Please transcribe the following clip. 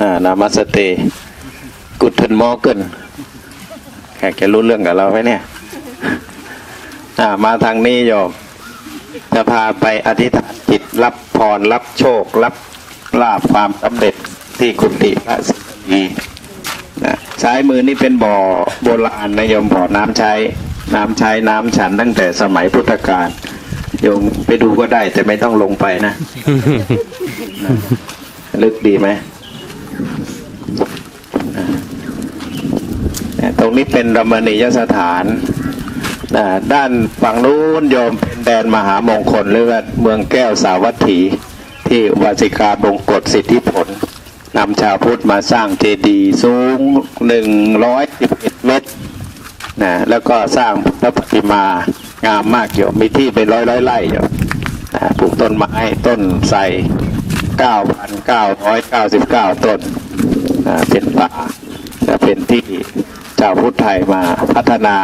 อ่านามาสเตกุทนมอเกินแขกจะรู้เรื่องกับเราไหมเนี่ยอ่ามาทางนี้โยม จะพาไปอธิษฐานจิตรับพรรับโชครับลาบความสำเร็จที่กุฏิพระศรีนะซ้ายมือนี่เป็นบ่อโบราณนะโยมบ่อน้ำใช้ น้ำใช้น้ำฉันตั้งแต่สมัยพุทธกาลโยมไปดูก็ได้แต่ไม่ต้องลงไปนะ ลึกดีไหม ตรงนี้เป็นรมณียสถาน ด้านฝั่งนู้นโยมเป็นแดนมหามงคลหรือว่าเมืองแก้วสาวัตถี ที่วาสิกาบงกฎสิทธิผลนำชาวพุทธมาสร้างเจดีย์สูงหนึ่งร้อยสิบเอ็ดเมตรนะแล้วก็สร้างพระปฏิมางามมากอยู่มีที่เป็นร้อยร้อยไร่อยู่นะปลูกต้นไม้ต้นไทร 9,999ต้นอ่าเป็นป่าจะเป็นที่เจ้าพุทธไทยมาพัฒนา